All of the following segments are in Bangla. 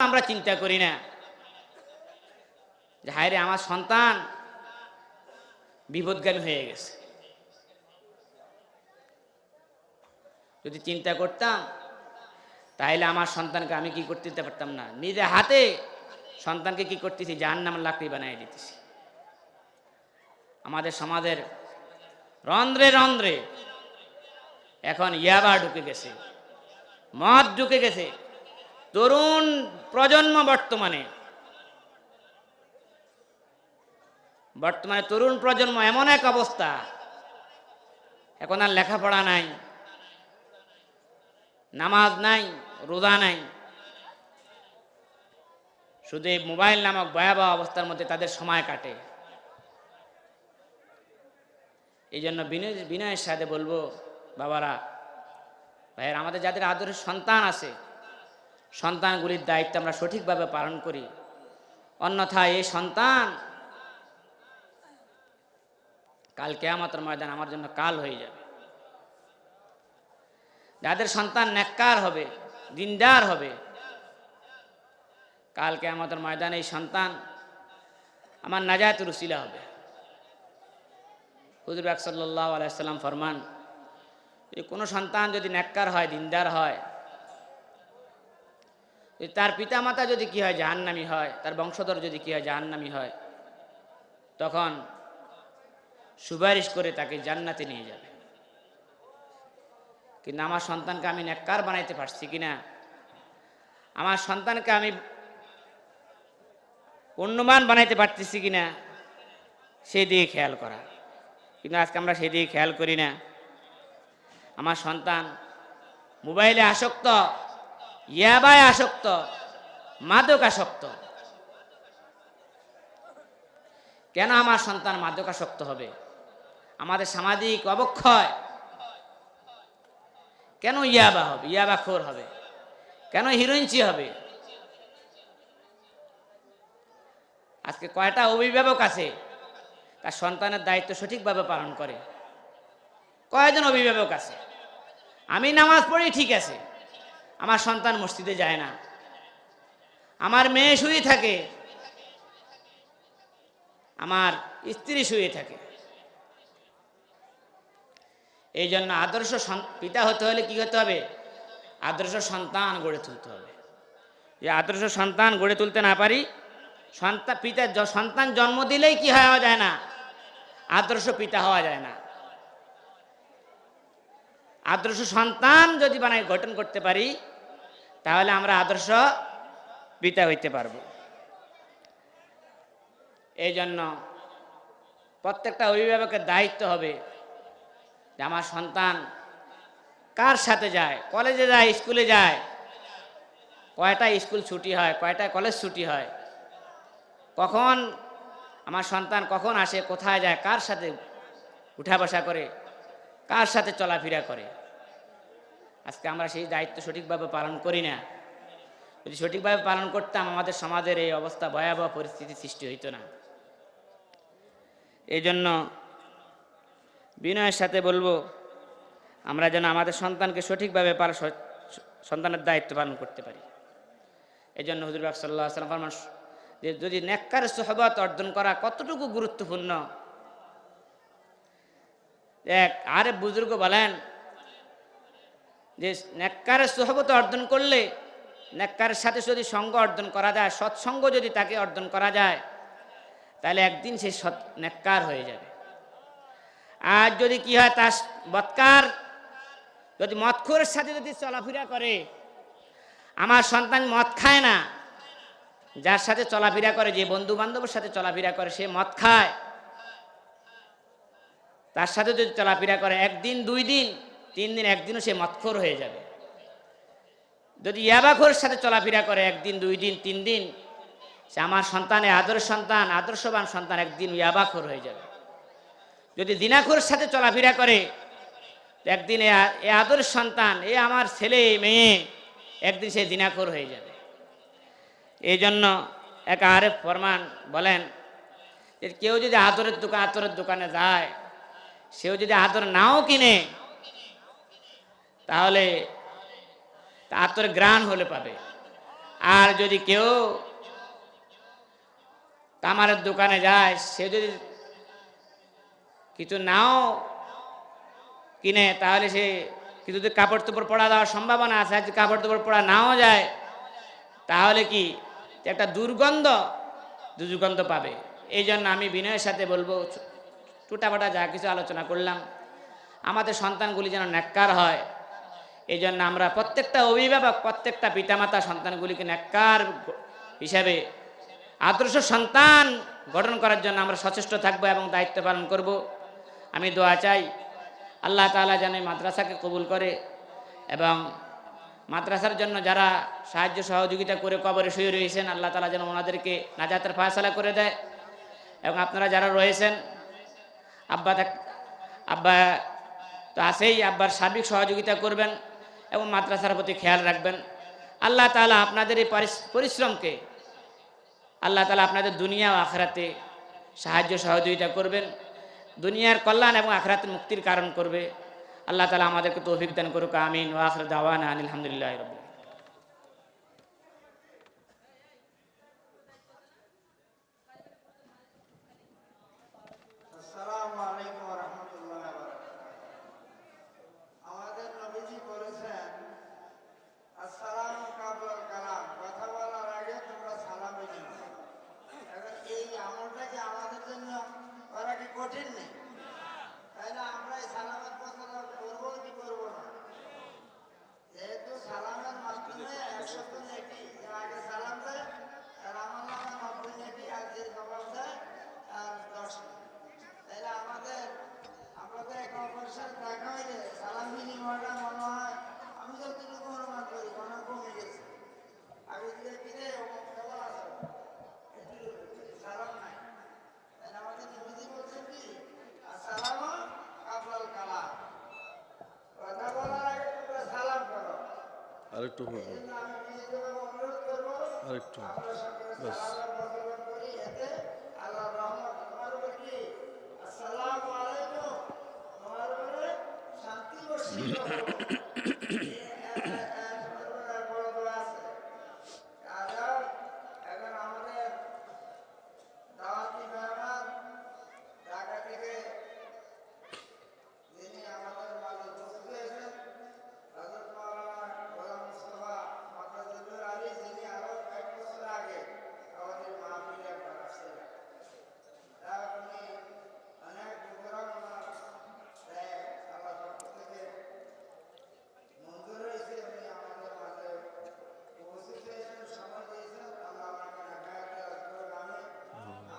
আমরা চিন্তা করি না। যে হায় আমার সন্তান বিপদগামী হয়ে গেছে। যদি চিন্তা করতাম, তাহলে আমার সন্তানকে আমি কি করতে দিতে পারতাম না। নিজে হাতে সন্তানকে কি করতেছি? যার নাম লাকড়ি বানিয়ে দিতেছি। আমাদের সমাজের রন্ধ্রে রন্ধ্রে এখন ইয়াবা ঢুকে গেছে, মদ ঢুকে গেছে। তরুণ প্রজন্ম বর্তমানে। বর্তমানে তরুণ প্রজন্ম এমন এক অবস্থা, এখন আর লেখাপড়া নাই, নামাজ নাই, রোজা নাই। শুধু মোবাইল নামক ভয়াবহ অবস্থার মধ্যে তাদের সময় কাটে। এই জন্য বিনয়, বিনয়ের সাথে বলব, বাবারা, ভাইয়ের, আমাদের যাদের আদরের সন্তান আছে সন্তানগুলির দায়িত্ব আমরা সঠিকভাবে পালন করি। অন্যথায় এই সন্তান কাল কেয়ামতের ময়দান আমার জন্য কাল হয়ে যাবে। যাদের সন্তান নেককার হবে, দিনদার হবে, কাল কেয়ামতের ময়দানে এই সন্তান আমার নাজাত রুসিলা হবে। হুজুর বাক সাল্লাহ আলাইসাল্লাম ফরমান কোনো সন্তান যদি নেককার হয়, দিনদার হয় যদি পিতা মাতা যদি কি হয়, জাহান্নামি হয়, তার বংশধর যদি কি হয়, জাহান্নামি হয়, তখন সুপারিশ করে তাকে জান্নাতে নিয়ে যাবে। কিন্তু আমার সন্তানকে আমি নেককার বানাইতে পারছি কিনা আমার সন্তানকে আমি পুণ্যমান বানাইতে পারতেছি কিনা সেই দিকে খেয়াল করা। কিন্তু আজকে আমরা সেই দিকে খেয়াল করি না। আমার সন্তান মোবাইলে আসক্ত। ইয়াবায় আসক্ত মাদক আসক্ত কেন আমার সন্তান মাদক আসক্ত হবে? আমাদের সামাজিক অবক্ষয়। কেন ইয়াবা হবে? ইয়াবা খোর হবে? কেন হিরোইনচি হবে? আজকে কয়টা অভিভাবক আছে, তার সন্তানের দায়িত্ব সঠিকভাবে পালন করে। কয়জন অভিভাবক আছে? আমি নামাজ পড়ি, ঠিক আছে। আমার সন্তান মসজিদে যায় না। আমার মেয়ে শুয়ে থাকে। আমার স্ত্রী শুয়ে থাকে। এই জন্য আদর্শ পিতা হতে হলে কি হতে হবে? আদর্শ সন্তান গড়ে তুলতে হবে। যে আদর্শ সন্তান গড়ে তুলতে না পারি সন্তান পিতা সন্তান জন্ম দিলেই কি হওয়া যায় না? আদর্শ পিতা হওয়া যায় না। আদর্শ সন্তান যদি বানাই গঠন করতে পারি, তাহলে আমরা আদর্শ পিতা হইতে পারব। এই জন্য প্রত্যেকটা অভিভাবকের দায়িত্ব হবে যে আমার সন্তান কার সাথে যায়, কলেজে যায়, স্কুলে যায়, কয়টা স্কুল ছুটি হয়, কয়টা কলেজ ছুটি হয়, কখন আমার সন্তান কখন আসে, কোথায় যায়, কার সাথে উঠা বসা করে, কার সাথে চলাফেরা করে। আজকে আমরা সেই দায়িত্ব সঠিকভাবে পালন করি না। যদি সঠিকভাবে পালন করতাম, আমাদের সমাজের এই অবস্থা ভয়াবহ পরিস্থিতি সৃষ্টি হইতো না। এই জন্য বিনয়ের সাথে বলব, আমরা যেন আমাদের সন্তানকে সঠিকভাবে সন্তানের দায়িত্ব পালন করতে পারি। এই জন্য হুজুর বাক সাল্লাহ সাল্লাম যে যদি নেককার সোহবত অর্জন করা কতটুকু গুরুত্বপূর্ণ? এক আরে বুজুর্গ বলেন যে নেককারের সোহবত অর্জন করলে নেককারের সাথে যদি সঙ্গ অর্জন করা যায়, সৎসঙ্গ যদি তাকে অর্জন করা যায়, তাহলে একদিন সে সৎ নেককার হয়ে যাবে। আর যদি কি হয়, তার বৎকার, যদি মদখোরের সাথে যদি চলাফেরা করে, আমার সন্তান মদ খায় না, যার সাথে চলাফেরা করে, যে বন্ধু বান্ধবের সাথে চলাফেরা করে, সে মদ খায়। তার সাথে যদি চলাফেরা করে, একদিন, দুই দিন তিন দিন, একদিনও সে মদখোর হয়ে যাবে। যদি ইয়াবাখোর সাথে চলাফেরা করে, একদিন, দুই দিন, তিন দিন, সে আমার সন্তানের আদর্শ সন্তান, আদর্শবান সন্তান, একদিন ইয়াবাখোর হয়ে যাবে। যদি দিনাখোর সাথে চলাফেরা করে একদিন এ আদর্শ সন্তান, এ আমার ছেলে, মেয়ে, একদিন সে দিনাখোর হয়ে যাবে। এই জন্য এক আরেফ ফরমান বলেন যে কেউ যদি আদরের দোকান, আতরের দোকানে যায়, সেও যদি আদর নাও কিনে তাহলে আতর গ্রাণ হলে পাবে। আর যদি কেউ তামারের দোকানে যায়, সে যদি কিছু নাও কিনে, তাহলে সে কিছু যদি কাপড় চোপড় পড়া দেওয়ার সম্ভাবনা আছে যদি কাপড় চোপড় পড়া নাও যায়, তাহলে কি একটা দুর্গন্ধ দুর্গন্ধ পাবে। এই জন্য আমি বিনয়ের সাথে বলব টুটাপাটা যা কিছু আলোচনা করলাম, আমাদের সন্তানগুলি যেন ন্যাক্কার হয়। এই জন্য আমরা প্রত্যেকটা অভিভাবক, প্রত্যেকটা পিতামাতা সন্তানগুলিকে ন্যাক্কার হিসাবে আদর্শ সন্তান গঠন করার জন্য আমরা সচেষ্ট থাকব এবং দায়িত্ব পালন করব। আমি দোয়া চাই, আল্লাহ তাআলা যেন মাদ্রাসাকে কবুল করে এবং মাদ্রাসার জন্য যারা সাহায্য সহযোগিতা করে কবরে শুয়ে রয়েছেন, আল্লাহ তালা যেন ওনাদেরকে নাজাতের ফায়সালা করে দেয়। এবং আপনারা যারা রয়েছেন, আব্বা আব্বা তো আছেই, আব্বার সার্বিক সহযোগিতা করবেন। এবং মাদ্রাসার প্রতি খেয়াল রাখবেন। আল্লাহ তালা আপনাদের এই পরিশ্রমকে আল্লাহ তালা আপনাদের দুনিয়া ও আখরাতে সাহায্য সহযোগিতা করবেন। দুনিয়ার কল্যাণ এবং আখরাতের মুক্তির কারণ করবে। আল্লাহ তালা আমাদেরকে তৌফিক অভিজ্ঞান করুক, আমিন। ও আখর দাওয়ান আলহামদুলিল্লাহ রাব্বিল আলামিন। আসসালামু আলাইকুম ওয়া রাহমাতুল্লাহি ওয়া বারাকাতুহু। আমাদের নবীজি বলেছেন আসসালামু কাবলাল কালাম কথা বলার আগে তোমরা সালাম বেজে নাও এখন এই আমলটা কি আমাদের জন্য করা কি কঠিন নেই তাই না আমরা এই সালামের কথা করব কি করব না যেহেতু সালামের মাধ্যমে একশত নেকি যে আগে সালাম দেয় আর আমার নামে নব্বই নেকি আর যে জবাব দেয় আর দশ নেকি। তাইলে আমাদের আমরা তো এক অপরের সাথে দেখা হইলে সালাম বিনিময়টা মনে হয় আমি যতটুকু অনুমান করি মনে হয় কমে গেছে আগে দিকে কিরে অমুক কেমন আছো একটু সালাম নাই তাহলে আমাদের নবীজি বলছেন কি আসসালাম কাবলাল কালাম কথা বলার আগে তোমরা সালাম করো আরেকটু হবে এজন্য আমি বিনীতভাবে অনুরোধ করব আরেকটু আমরা সকলে ব্যাস। সালামের প্রচলন করি এতে আল্লাহর রহমত তোমার উপর কি আসসালামু আলাইকুম। শান্তি বর্ষিত হোক। এই এক- এক- এক সর্বদা বড় দোয়া আছে। আর এখন আমাদের দাওয়াতি মেহমান ঢাকা থেকে যিনি আমাদের মাঝে উপস্থিত হয়েছেন হযরত মাওলানা গোলাম মুস্তাফা মাকাজুল আলী যিনি আরও কয়েক বছর আগে আমাদের মাহফিলে একবার আসছিলেন তা উনি অনেক বিবরণ ওনার দেয় আল্লাহ পক্ষ থেকে মঞ্জুর হয়েছে উনি আমাদের মাঝে উপস্থিত হয়েছেন সময় দিয়েছেন আল্লাহ ওনাকে নেকায়াত দারাজ করুন। আমি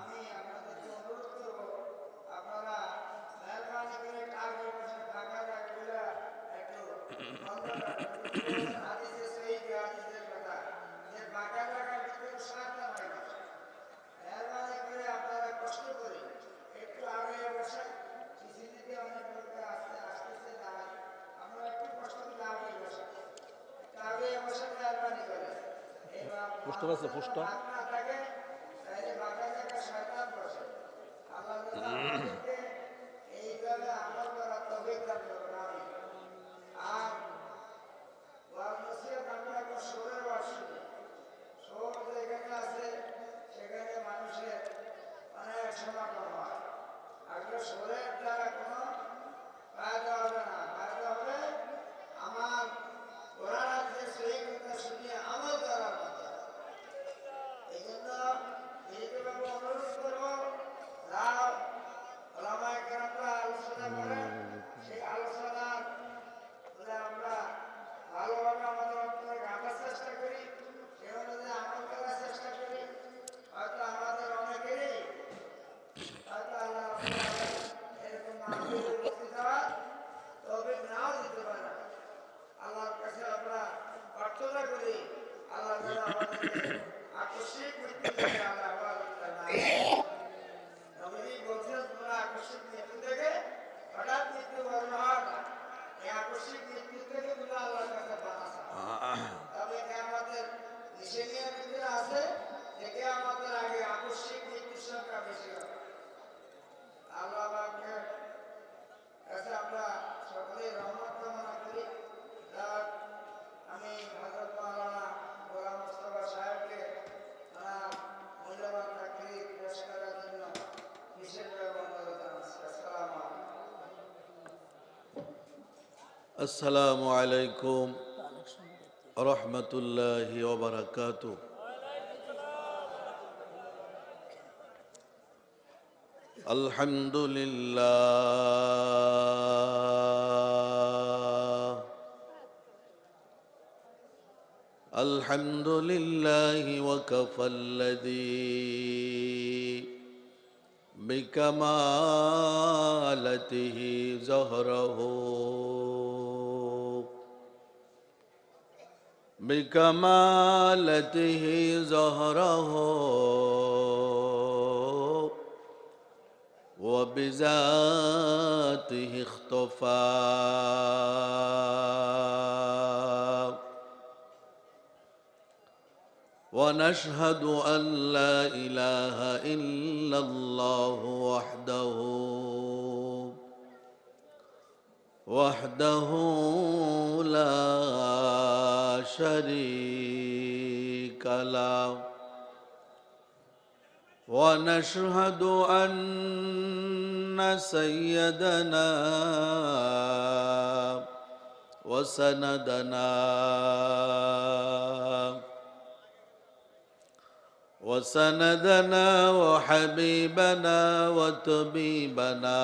আমি আপনাদেরকে অনুরোধ করব আপনারা মেহরবানি করে কাজে বসে ফাঁকা রাখবেন একটু হাদিসে সহিহ হাদিসের কথা যে ফাঁকা রাখার ভিতরে সাতটা হয় না মেহরবানি করে আপনারা কষ্ট করে একটু আগে বসে সিসিটিভি অনেক লোকে আসতে আসতেছে দাঁড়ায় আমরা একটু কষ্ট করে আগে বসে একটু আগে বসে মেহরবানি করে এবার পোস্টার আছে, পোস্টার? ফাঁক না থাকে তাহলে ফাঁকা জায়গায় শয়তান বসে আল্লাহ তাআলা আমাদেরকে এইভাবে আমল করার তৌফিক দান করুন আমিন আর ওয়াজ নসিহত আমরা এখন সুরের ওয়াজ শুনি সুর যেখানে আছে সেখানে মানুষের অনেক সমাগম হয় আসলে সুরের দ্বারা কোনো ফায়দা হবে না ফায়দা হবে আমার কোরআন যে সহি কথা শুনিয়ে আমল করার মধ্যে এই আসসালামু আলাইকুম রহমতুল্লাহ ওবরাকাত আলহামদুলিল্লাহ الحمد لله وكفى الذي بكمالته زهره بكمالته زهره وبذاته اختفى. ونشهد أن لا إله إلا الله وحده وحده لا شريك له. ونشهد أن سيدنا وسندنا وسندنا وحبيبنا وطبيبنا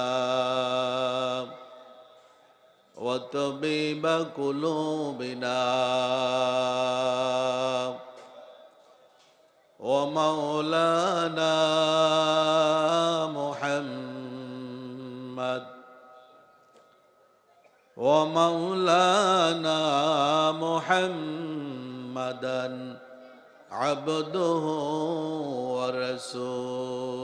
وطبيب قلوبنا ومولانا محمد ومولانا محمدا عبده ورسوله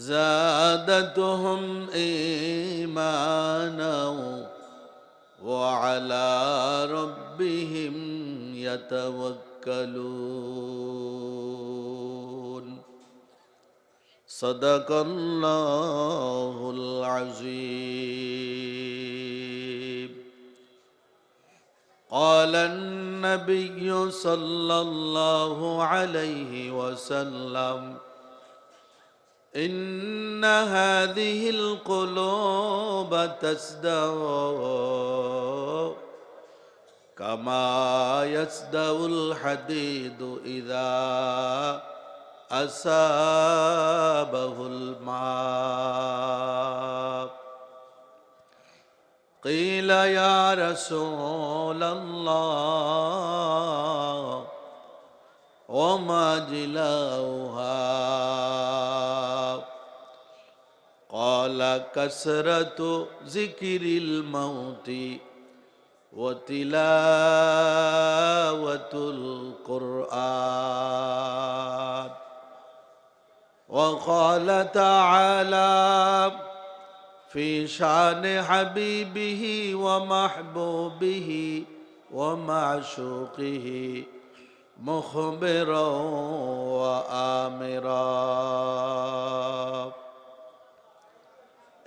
زادتهم إيمانا وعلى ربهم يتوكلون صدق الله العظيم قال النبي صلى الله عليه وسلم إن هذه القلوب تسدع كما يسدع الحديد إذا أصابه الماء قيل يا رسول الله وما جلاؤها قال كسرة ذكر الموت وتلاوة القرآن وقال تعالى في شان حبيبه ومحبوبه ومعشوقه مخبرا وآمرا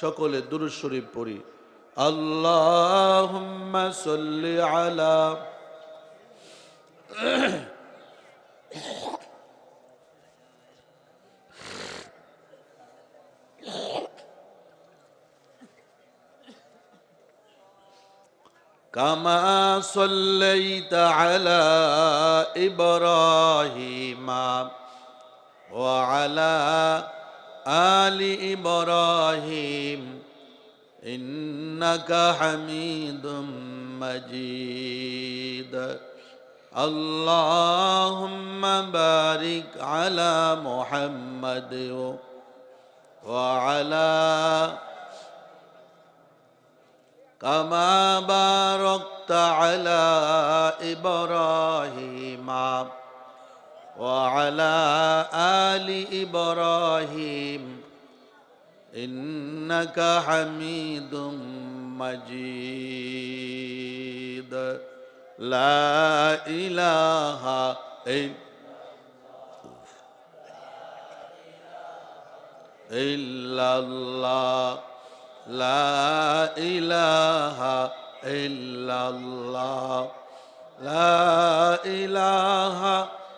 সকলে দুরুদ শরীফ পড়ি আল্লাহুম্মা সাল্লি আলা كما صليت على ابراهيم وعلى ال ابراهيم انك حميد مجيد اللهم بارك على محمد وعلى كما باركت على ابراهيم وعلى آل إبراهيم إنك حميد مجيد. لا إله إلا الله. لا إله إلا الله. لا إله إلا الله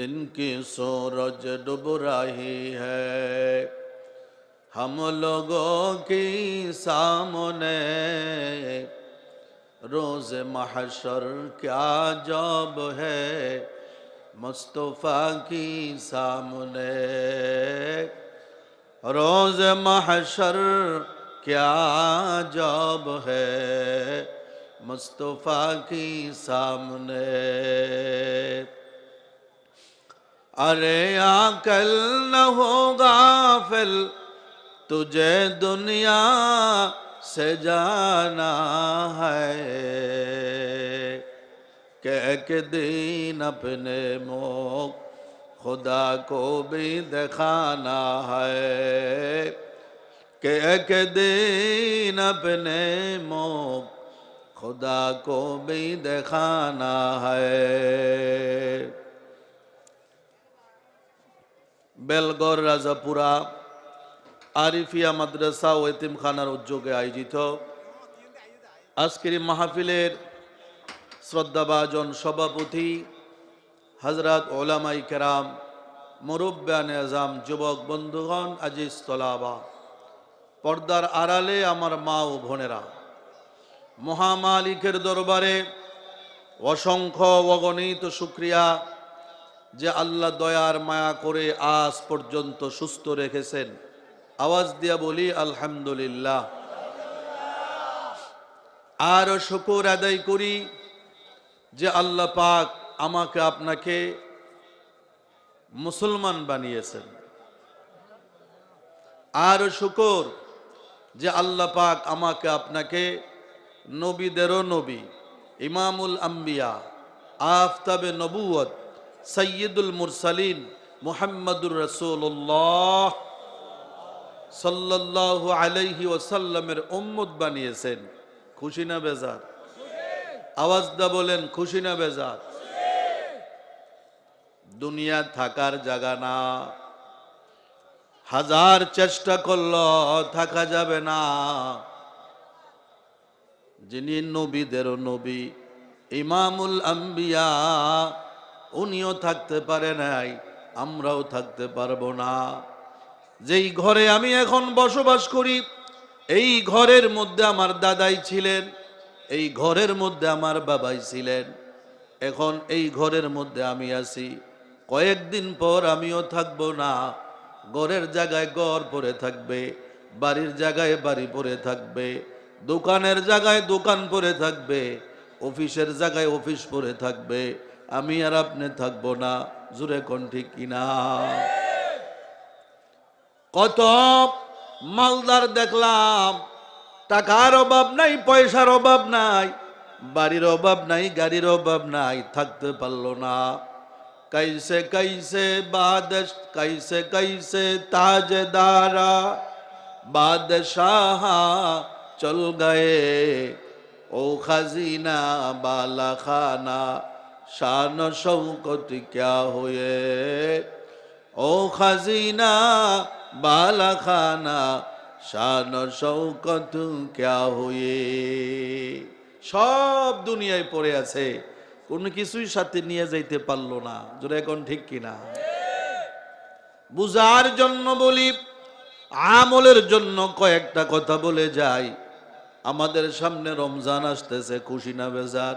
دن کی سورج ڈب رہی ہے۔ ہم لوگوں کی سامنے روز محشر کیا جاب ہے۔ مصطفیٰ کی سامنے روز محشر کیا جاب ہے۔ مصطفیٰ کی سامنے ارے آکل نہ ہو غافل، تجھے دنیا سے جانا ہے۔ کہہ کے دین اپنے موک خدا کو بھی دکھانا ہے۔ کہہ کے دین اپنے موک خدا کو بھی دکھانا ہے۔ বেলগড় রাজাপুরা, আরিফিয়া মাদ্রাসা ও এতিমখানার উদ্যোগে আয়োজিত আজকের মাহফিলের শ্রদ্ধাভাজন সভাপতি হজরত ওলামাই কেরাম মুরব্বান আজাম, যুবক বন্ধুগণ, আজিজ তলাবা, পর্দার আড়ালে আমার মা ও বোনেরা, মহামালিকের দরবারে অসংখ্য অগণিত শুক্রিয়া যে আল্লাহ দয়ার মায়া করে আজ পর্যন্ত সুস্থ রেখেছেন। আওয়াজ দিয়া বলি, আলহামদুলিল্লাহ। আর শুকুর আদায় করি যে আল্লাহ পাক আমাকে আপনাকে মুসলমান বানিয়েছেন। আর শুকর যে আল্লাহ পাক আমাকে আপনাকে নবীদেরও নবী, ইমামুল আম্বিয়া, আফতাবে নবুয়ত সৈয়দুল মুরসালিন মুহাম্মদুর রসুল্লাহ সাল্লাল্লাহু আলাইহি ওসাল্লামের উম্মত বানিয়েছেন। খুশি না বেজার? আওয়াজ দা বলেন, খুশি না বেজার? দুনিয়া থাকার জায়গা না। হাজার চেষ্টা করল, থাকা যাবে না। যিনি নবীদেরও নবী, ইমামুল আম্বিয়া উনিও থাকতে পারে নাই, আমরাও থাকতে পারব না। যেই ঘরে আমি এখন বসবাস করি, এই ঘরের মধ্যে আমার দাদাই ছিলেন, এই ঘরের মধ্যে আমার বাবাই ছিলেন। এখন এই ঘরের মধ্যে আমি আছি। কয়েকদিন পর আমিও থাকব না। ঘরের জায়গায় ঘর পরে থাকবে, বাড়ির জায়গায় বাড়ি পরে থাকবে, দোকানের জায়গায় দোকান পরে থাকবে, অফিসের জায়গায় অফিস পরে থাকবে আমি আর আপনি থাকব না, জুড়ে কণ্ঠে কিনা। কত মালদার দেখলাম, টাকার অভাব নাই, পয়সার অভাব নাই, বাড়ির অভাব নাই, গাড়ির অভাব নাই, থাকতে পারল না। কাইসে কাইসে বাদশ, কাইসে কাইসে তাজদারা, বাদশাহ চল গায়ে, ও খাজিনা বালা খানা শান শৌকত ক্যা হয়ে? ও খাজিনা বালা খানা শান শৌকত ক্যা হয়ে? সব দুনিয়ায় পড়ে আছে, কোনো কিছুই সাথে নিয়ে যাইতে পারল না। জোরে এখন ঠিক কিনা বুঝার জন্য বলি, আমলের জন্য কয়েকটা কথা বলে যাই। আমাদের সামনে রমজান আসতেছে, খুশি না বেজার?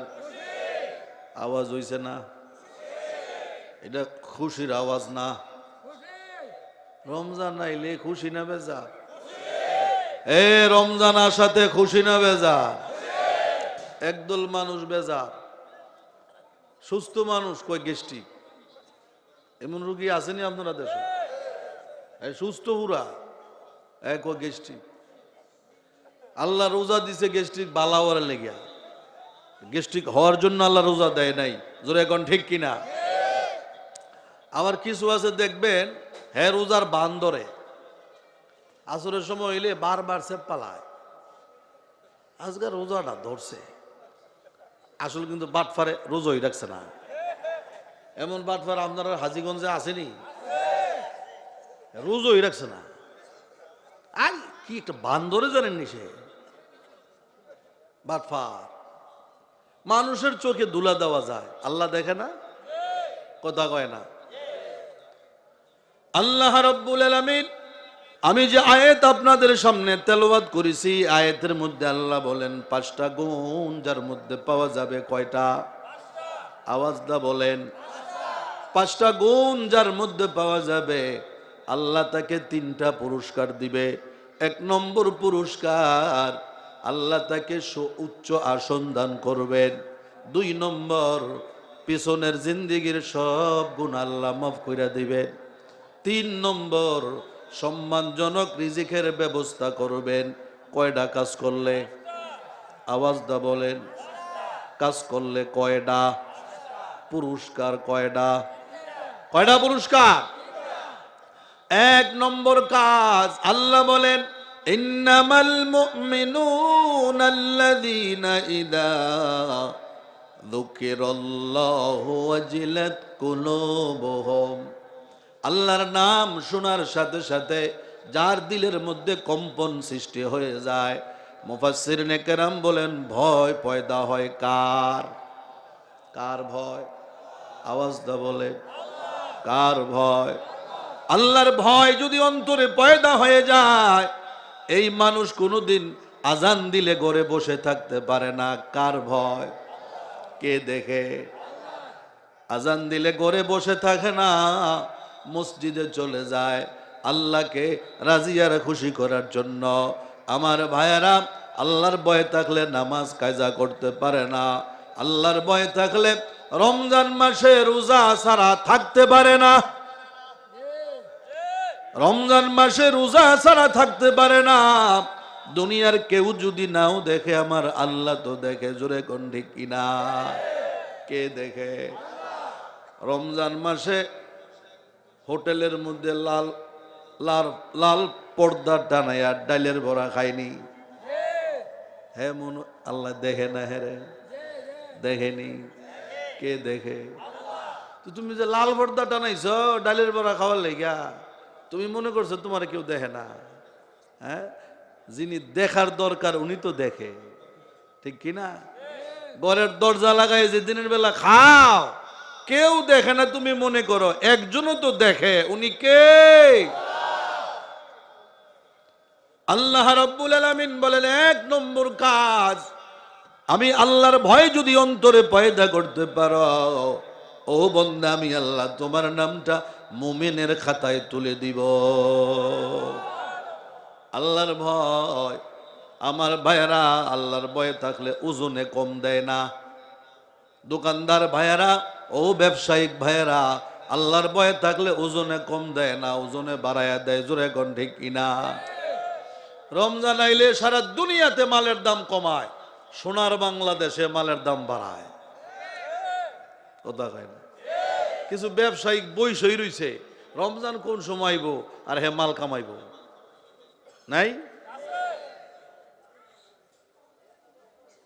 আওয়াজ হইছে না? এটা খুশির আওয়াজ না? রমজান আইলে খুশি না বেজা? এ রমজান আসাতে খুশি না বেজা? একদল মানুষ বেজা। সুস্থ মানুষ কয় গেস্টি এমন রুগী আসেনি আপনারা দেশে? সুস্থ পুরা এক গেস্টি আল্লাহ রোজা দিছে গেস্ট্রিক বালাওয়ার লেগিয়া। গেস্ট্রিক হওয়ার জন্য আল্লাহ রোজা দেয় নাই। জোরে এখন ঠিক কিনা? আবার কিছু আছে দেখবেন হ্যাঁ রোজার বান্দরে, আসরের সময় হইলে বারবার সে পালায়। আজকে রোজাটা ধরছে। আসলে কিন্তু বাটফারে রোজই রাখছে না। এমন বাটফার আপনারা হাজিগঞ্জে আসেনি? রোজই রাখছে না। আর কি একটা বান্দরে জানেননি সে? বাটফার। মানুষের চোখে দুলা দেওয়া যায়। আল্লাহ দেখে না? কথা কয় না। আল্লাহ রব্বুল আলামিন, আমি যে আয়াত আপনাদের সামনে তেলাওয়াত করেছি, আয়াতের মধ্যে আল্লাহ বলেন, পাঁচটা গুণ যার মধ্যে পাওয়া যাবে কয়টা? আওয়াজটা বলেন। পাঁচটা গুণ যার মধ্যে পাওয়া যাবে, আল্লাহ তাকে তিনটা পুরস্কার দিবে। এক নম্বর পুরস্কার আল্লাহ তাকে উচ্চ আসন দান করবেন। দুই নম্বর, পিছনের জিন্দিগির সব গুণ আল্লাহ মাফ করে দিবেন। তিন নম্বর, সম্মানজনক রিজিকের ব্যবস্থা করবেন। কয়ডা কাজ করলে? আওয়াজ দা বলেন। কাজ করলে কয়টা পুরস্কার কয়ডা? কয়ডা পুরস্কার? এক নম্বর কাজ, আল্লাহ বলেন ইন্নামাল মুমিনুন আল্লাযীনা ইদা যুকিরাল্লাহু ওয়াজিলাত কুলুবুহুম আল্লাহর নাম শোনার সাথে সাথে যার দিলের মধ্যে কম্পন সৃষ্টি হয়ে যায়। মুফাসসির নেকেরাম বলেন, ভয় পয়দা হয় কার? কার ভয়? আওয়াজ দা বলে, কার ভয়? আল্লাহর ভয় যদি অন্তরে পয়দা হয়ে যায় এই মানুষ কোনোদিন আজান দিলে ঘরে বসে থাকতে পারে না। কার ভয়? কে দেখে? আজান দিলে ঘরে বসে থাকে না, মসজিদে চলে যায় আল্লাহকে রাজিয়ার খুশি করার জন্য। আমার ভাইয়েরা, আল্লাহর ভয় থাকলে নামাজ কায়জা করতে পারে না। আল্লাহর ভয় থাকলে রমজান মাসে রোজা ছাড়া থাকতে পারে না। রমজান মাসে রোজা ছাড়া থাকতে পারে না। দুনিয়ার কেউ যদি নাও দেখে, আমার আল্লাহ তো দেখে, জোরে কোন ঠিক কিনা? কে দেখে? রমজান মাসে হোটেলের মধ্যে লাল লাল লাল পর্দা টানাইয়া ডাইলের ভরা খাইনি হ্যাঁ মন, আল্লাহ দেখে না হেরে দেখেনি। কে দেখে? তুমি যে লাল পর্দা টানাইছ ডালের বড়া খাওয়ার লেগা তুমি মনে করছ তোমার কেউ দেখে না? হ্যাঁ? যিনি দেখার দরকার উনি তো দেখে। ঠিক কি না? ঘরের দরজা লাগাই যে দিনের বেলা খাও, কেউ দেখে না তুমি মনে করো, একজনও তো দেখে, উনি কে? আল্লাহ রব্বুল আলামিন বলেন, এক নম্বর কাজ, আমি আল্লাহর ভয় যদি অন্তরে পয়দা করতে পারো, ও বন্ধা আমি আল্লাহ, তোমার নামটা মুমিনের খাতায় তুলে দিব। আল্লাহর ভয়। আমার ভাইয়েরা, আল্লাহর ভয়ে থাকলে ওজনে কম দেয় না। দোকানদার ভাইয়েরা, ও ব্যবসায়িক ভাইয়েরা, আল্লাহর ভয়ে থাকলে ওজনে কম দেয় না, ওজনে বাড়ায়া দেয়। জোরে কোন কিনা রমজান আইলে সারা দুনিয়াতে মালের দাম কমায়, সোনার বাংলাদেশে মালের দাম বাড়ায়। কথা কয় না? কিছু ব্যবসায়িক বই সই রইছে। রমজান কোন সময় আর হে মাল কামাইব। নাই?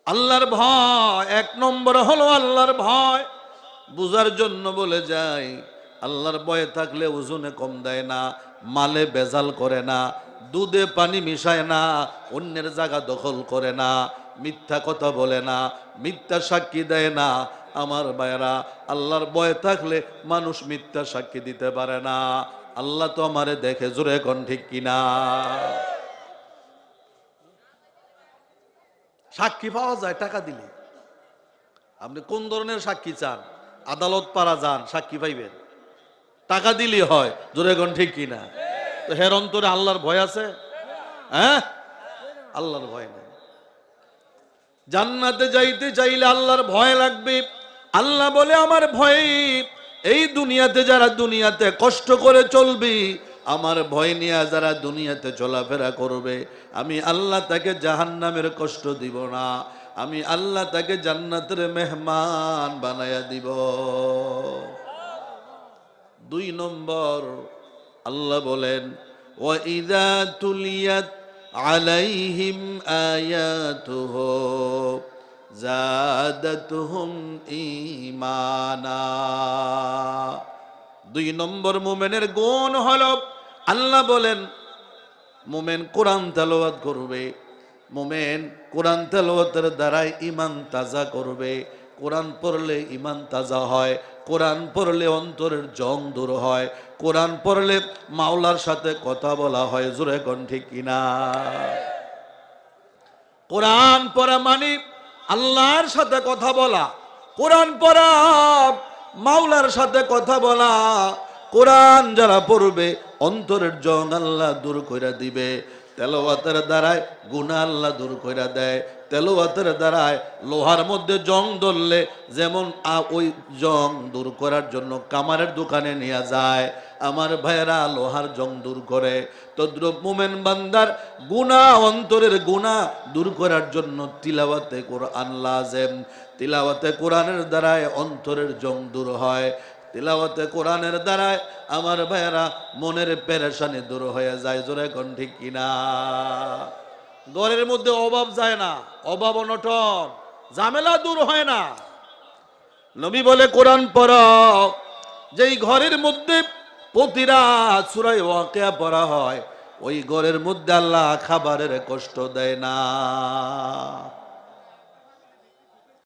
আল্লাহর ভয়, এক নম্বর হলো আল্লাহর ভয়। বুঝার জন্য বলে যাই, আল্লাহর ভয়ে থাকলে ওজনে কম দেয় না, মালে বেজাল করে না, দুধে পানি মিশায় না, অন্যের জায়গা দখল করে না, মিথ্যা কথা বলে না, মিথ্যা সাক্ষী দেয় না আমার ভাইয়েরা, আল্লাহর ভয়ে থাকলে মানুষ মিথ্যা সাক্ষী দিতে পারে না। আল্লাহ তো আমারে দেখে, জোরে কোন ঠিক কিনা? সাক্ষী পাওয়া যায়, টাকা দিলে। আপনি কোন ধরনের সাক্ষী চান? আদালত পারা যান, সাক্ষী পাইবেন। টাকা দিলে হয়, জোরে কোন ঠিক কিনা? তো হের অন্তরে আল্লাহর ভয় আছে? হ্যাঁ? আল্লাহর ভয় নেই। জান্নাতে যাইতে চাইলে আল্লাহর ভয় লাগবে। আল্লাহ বলে, আমার ভয়, এই দুনিয়াতে যারা দুনিয়াতে কষ্ট করে চলবি, আমার ভয় নিয়ে যারা দুনিয়াতে চলাফেরা করবে, আমি আল্লাহ তাকে জাহান্নামের কষ্ট দিব না, আমি আল্লাহ তাকে জান্নাতের মেহমান বানায়া দিব। দুই নম্বর, আল্লাহ বলেন ওয়াইদা তুলিয়াত আলাইহিম আয়াতুহু। জাদাতুহুম ঈমানা। দুই নম্বর মুমেনের গুণ হলো, আল্লাহ বলেন, মোমেন কোরআন তেলাওয়াত করবে, মোমেন কোরআন তেলাওয়াতের দ্বারাই ইমান তাজা করবে। কোরআন পড়লে ইমান তাজা হয়, কোরআন পড়লে অন্তরের জং দূর হয়, কোরআন পড়লে মাওলার সাথে কথা বলা হয়, জোরে কণ্ঠে কিনা? কোরআন পড়া মানে আল্লাহর সাথে কথা বলা, কোরআন পড়া, মাওলার সাথে কথা বলা, কোরআন যারা পড়বে, অন্তরের জং আল্লাহ দূর করে দিবে। তেলোয়াতের দ্বারায় গুণা আল্লাহ দূর করে দেয়। তেলোয়াতের দ্বারায় লোহার মধ্যে জং ধরলে, যেমন ওই জং দূর করার জন্য কামারের দোকানে নিয়ে যায়। আমার ভাইয়েরা লোহার জং দূর করে। তদ্রুপ মোমেন বান্দার গুণা অন্তরের গুণা দূর করার জন্য তিলাওয়াতে কোরআন লাজেম। তিলাওয়াতে কোরআনের দ্বারায় অন্তরের জং দূর হয়। তিলাওয়াতে কোরআনের দ্বারায় আমার ভাইয়েরা মনের পেরেশানি দূর হয়ে যায়। জোরে কোন ঠিক কিনা ঘরের মধ্যে অভাব যায় না, অভাব অনটন, ঝামেলা দূর হয় না। নবী বলে, কোরআন পড় যেই ঘরের মধ্যে প্রতিরা সুরাই ওয়াকিয়া পড়া হয়। ওই ঘরের মধ্যে আল্লাহ খাবারের কষ্ট দেয় না।